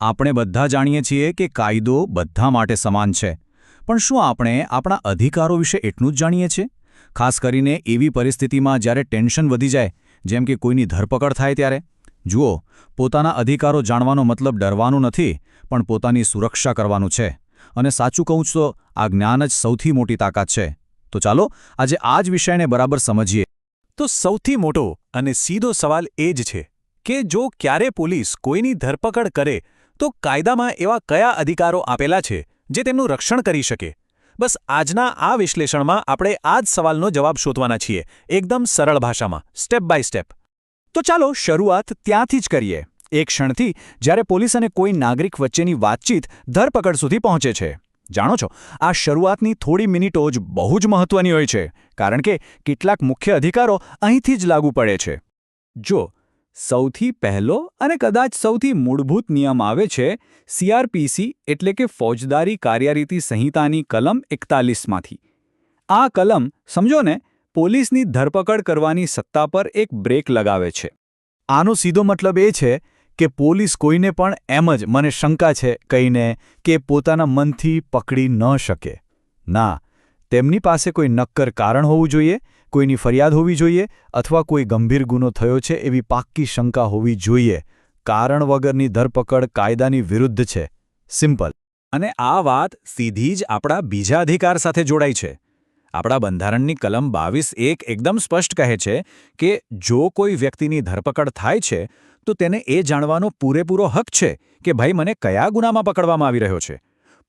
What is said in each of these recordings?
આપણે બધા જાણીએ છીએ કે કાયદો બધા માટે સમાન છે. પણ શું આપણે આપણા અધિકારો વિશે એટલું જ જાણીએ છીએ? ખાસ કરીને એવી પરિસ્થિતિમાં જ્યારે ટેન્શન વધી જાય, જેમ કે કોઈની ધરપકડ થાય ત્યારે. જુઓ, પોતાના અધિકારો જાણવાનો મતલબ ડરવાનું નથી, પણ પોતાની સુરક્ષા કરવાનું છે. અને સાચું કહું તો, આ જ્ઞાન જ સૌથી મોટી તાકાત છે. તો ચાલો, આજે આ જ વિષયને બરાબર સમજીએ. તો સૌથી મોટો અને સીધો સવાલ એ જ છે કે જો ક્યારે પોલીસ કોઈની ધરપકડ કરે તો કાયદામાં એવા કયા અધિકારો આપેલા છે જે તેમનું રક્ષણ કરી શકે? બસ આજના આ વિશ્લેષણમાં આપણે આ જ સવાલનો જવાબ શોધવાના છીએ, એકદમ સરળ ભાષામાં સ્ટેપ બાય સ્ટેપ તો ચાલો શરૂઆત ત્યાંથી જ કરીએ. એક ક્ષણથી, જ્યારે પોલીસ અને કોઈ નાગરિક વચ્ચેની વાતચીત ધરપકડ સુધી પહોંચે છે. જાણો છો, આ શરૂઆતની થોડી મિનિટો જ બહુ જ મહત્વની હોય છે, કારણ કે કેટલાક મુખ્ય અધિકારો અહીંથી જ લાગુ પડે છે. જો સૌથી પહેલો અને કદાચ સૌથી મૂળભૂત નિયમ આવે છે સીઆરપીસી એટલે કે ફોજદારી કાર્યરીતિ સંહિતાની કલમ એકતાલીસમાંથી. આ કલમ, સમજો ને, પોલીસની ધરપકડ કરવાની સત્તા પર એક બ્રેક લગાવે છે. આનો સીધો મતલબ એ છે કે પોલીસ કોઈને પણ એમ જ મને શંકા છે કહીને કે પોતાના મનથી પકડી ન શકે. ના, તેમની પાસે કોઈ નક્કર કારણ હોવું જોઈએ કોઈની ફરિયાદ હોવી જોઈએ અથવા કોઈ ગંભીર ગુનો થયો છે એવી પાક્કી શંકા હોવી જોઈએ. કારણ વગરની ધરપકડ કાયદાની વિરુદ્ધ છે. સિમ્પલ. અને આ વાત સીધી જ આપણા બીજા અધિકાર સાથે જોડાઈ છે. આપણા બંધારણની કલમ બાવીસ એક એકદમ સ્પષ્ટ કહે છે કે જો કોઈ વ્યક્તિની ધરપકડ થાય છે, તો તેને એ જાણવાનો પૂરેપૂરો હક છે કે ભાઈ મને કયા ગુનામાં પકડવામાં આવી રહ્યો છે.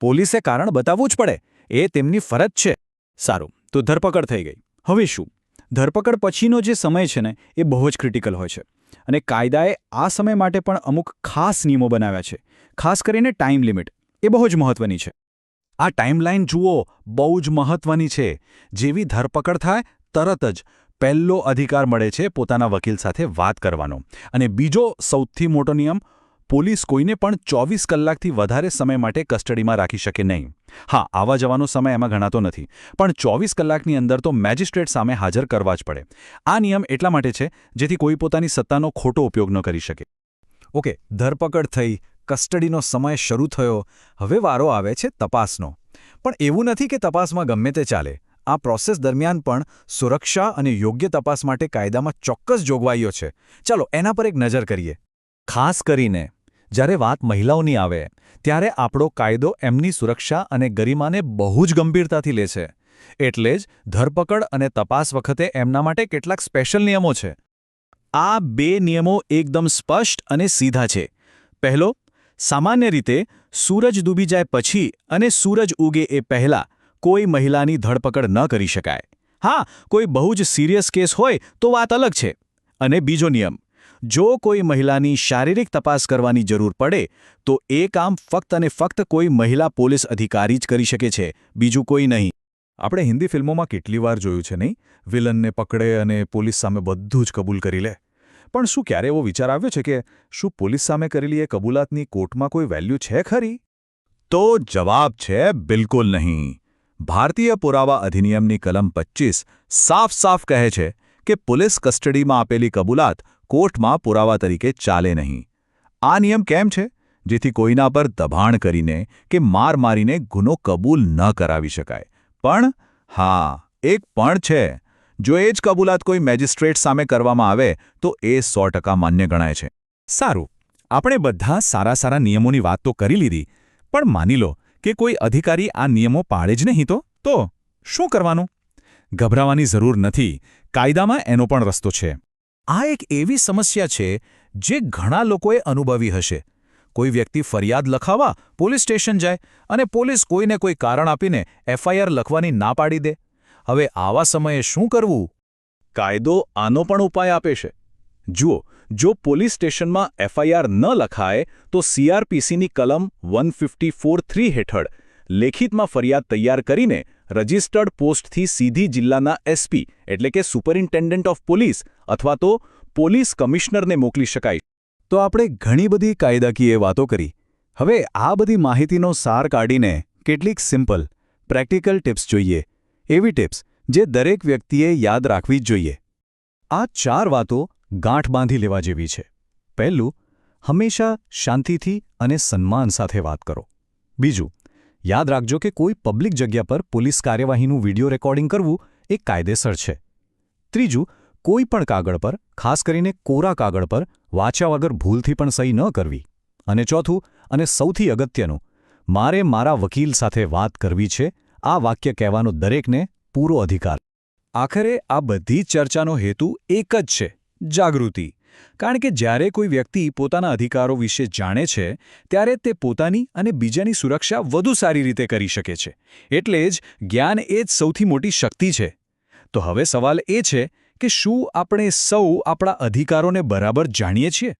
પોલીસે કારણ બતાવવું જ પડે. એ તેમની ફરજ છે. સારું, તો ધરપકડ થઈ ગઈ. હવે શું? ધરપકડ પછીનો જે સમય છે ને, એ બહુ જ ક્રિટિકલ હોય છે. અને કાયદાએ આ સમય માટે પણ અમુક ખાસ નિયમો બનાવ્યા છે. ખાસ કરીને ટાઈમ લિમિટ એ બહુ જ મહત્વની છે. આ ટાઈમલાઈન જુઓ, બહુ જ મહત્વની છે. જેવી ધરપકડ થાય, તરત જ પહેલો અધિકાર મળે છે પોતાના વકીલ સાથે વાત કરવાનો. અને બીજો સૌથી મોટો નિયમ પોલીસ કોઈને પણ ચોવીસ કલાકથી વધારે સમય માટે કસ્ટડીમાં રાખી શકે નહીં. હા આવા જવાનો સમય એમાં ગણાતો નથી, પણ ચોવીસ કલાકની અંદર તો મેજિસ્ટ્રેટ સામે હાજર કરવા જ પડે. આ નિયમ એટલા માટે છે, જેથી કોઈ પોતાની સત્તાનો ખોટો ઉપયોગ ન કરી શકે. ઓકે, ધરપકડ થઈ, કસ્ટડીનો સમય શરૂ થયો, હવે વારો આવે છે તપાસનો. પણ એવું નથી કે તપાસમાં ગમે તે ચાલે. આ પ્રોસેસ દરમિયાન પણ સુરક્ષા અને યોગ્ય તપાસ માટે કાયદામાં ચોક્કસ જોગવાઈઓ છે. ચાલો, એના પર એક નજર કરીએ. ખાસ કરીને જ્યારે વાત મહિલાઓની આવે, ત્યારે આપણો કાયદો એમની સુરક્ષા અને ગરિમાને બહુ જ ગંભીરતાથી લે છે. એટલે જ ધરપકડ અને તપાસ વખતે એમના માટે કેટલાક સ્પેશિયલ નિયમો છે. આ બે નિયમો એકદમ સ્પષ્ટ અને સીધા છે. પહેલો, સામાન્ય રીતે સૂરજ ડૂબી જાય પછી અને સૂરજ ઉગે એ પહેલાં કોઈ મહિલાની ધરપકડ ન કરી શકાય. હા, કોઈ બહુ જ સિરિયસ કેસ હોય તો વાત અલગ છે. અને બીજો નિયમ જો કોઈ મહિલાની શારીરિક તપાસ કરવાની જરૂર પડે તો એ કામ ફક્ત અને ફક્ત કોઈ મહિલા પોલીસ અધિકારી જ કરી શકે છે બીજું કોઈ નહીં. આપણે હિન્દી ફિલ્મોમાં કેટલી વાર જોયું છે નહીં? વિલનને પકડે અને પોલીસ સામે બધું જ કબૂલ કરી લે. પણ શું ક્યારે એવો વિચાર આવ્યો છે કે શું પોલીસ સામે કરેલી એ કબૂલાતની કોર્ટમાં કોઈ વેલ્યુ છે ખરી? તો જવાબ છે બિલકુલ નહીં. ભારતીય પુરાવા અધિનિયમની કલમ પચ્ચીસ સાફ સાફ કહે છે કે પોલીસ કસ્ટડીમાં આપેલી કબૂલાત કોર્ટમાં પુરાવા તરીકે ચાલે નહીં. આ નિયમ કેમ છે? જેથી કોઈના પર દબાણ કરીને કે માર મારીને ગુનો કબૂલ ન કરાવી શકાય. પણ, હા, એક પણ છે. જો એ જ કબૂલાત કોઈ મેજિસ્ટ્રેટ સામે કરવામાં આવે, તો એ સો માન્ય ગણાય છે. સારું. આપણે બધા સારા સારા નિયમોની વાત તો કરી લીધી. પણ માની લો કે કોઈ અધિકારી આ નિયમો પાળે જ નહીં તો? તો શું કરવાનું? ગભરાવાની જરૂર નથી. કાયદામાં એનો પણ રસ્તો છે. આ એક એવી સમસ્યા છે જે ઘણા લોકોએ અનુભવી હશે. કોઈ વ્યક્તિ ફરિયાદ લખાવા પોલીસ સ્ટેશન જાય અને પોલીસ કોઈને કોઈ કારણ આપીને એફઆઈઆર લખવાની ના પાડી દે. હવે આવા સમયે શું કરવું? કાયદો આનો પણ ઉપાય આપે છે. જુઓ, જો પોલીસ સ્ટેશનમાં એફઆઈઆર ન લખાય, તો સીઆરપીસીની કલમ વન થ્રી હેઠળ લેખિતમાં ફરિયાદ તૈયાર કરીને રજિસ્ટર્ડ પોસ્ટથી સીધી જિલ્લાના એસપી એટલે કે સુપરિન્ટેન્ડન્ટ ઓફ પોલીસ, અથવા તો પોલીસ કમિશનરને મોકલી શકાય. તો આપણે ઘણી બધી કાયદાકીય વાતો કરી. હવે આ બધી માહિતીનો સાર કાઢીને કેટલીક સિમ્પલ, પ્રેક્ટિકલ ટિપ્સ જોઈએ. એવી ટિપ્સ જે દરેક વ્યક્તિએ યાદ રાખવી જ જોઈએ. આ ચાર વાતો ગાંઠ બાંધી લેવા જેવી છે. પહેલું, હંમેશા શાંતિથી અને સન્માન સાથે વાત કરો. બીજું યાદ રાખજો કે કોઈ પબ્લિક જગ્યા પર પોલીસ કાર્યવાહીનું વીડિયો રેકોર્ડિંગ કરવું એ કાયદેસર છે. ત્રીજું, કોઈ પણ કાગળ પર, ખાસ કરીને કોરા કાગળ પર, વાંચ્યા વગર ભૂલથી પણ સહી ન કરવી. અને ચોથું, અને સૌથી અગત્યનું, મારે મારા વકીલ સાથે વાત કરવી છે, આ વાક્ય કહેવાનો દરેકને પૂરો અધિકાર. આખરે આ બધી ચર્ચાનો હેતુ એક જ છે, જાગૃતિ. કારણ કે જ્યારે કોઈ વ્યક્તિ પોતાના અધિકારો વિશે જાણે છે, ત્યારે તે પોતાની અને બીજાની સુરક્ષા વધુ સારી રીતે કરી શકે છે. એટલે જ જ્ઞાન એ જ સૌથી મોટી શક્તિ છે. તો હવે સવાલ એ છે કે શું આપણે સૌ આપણા અધિકારોને બરાબર જાણીએ છીએ?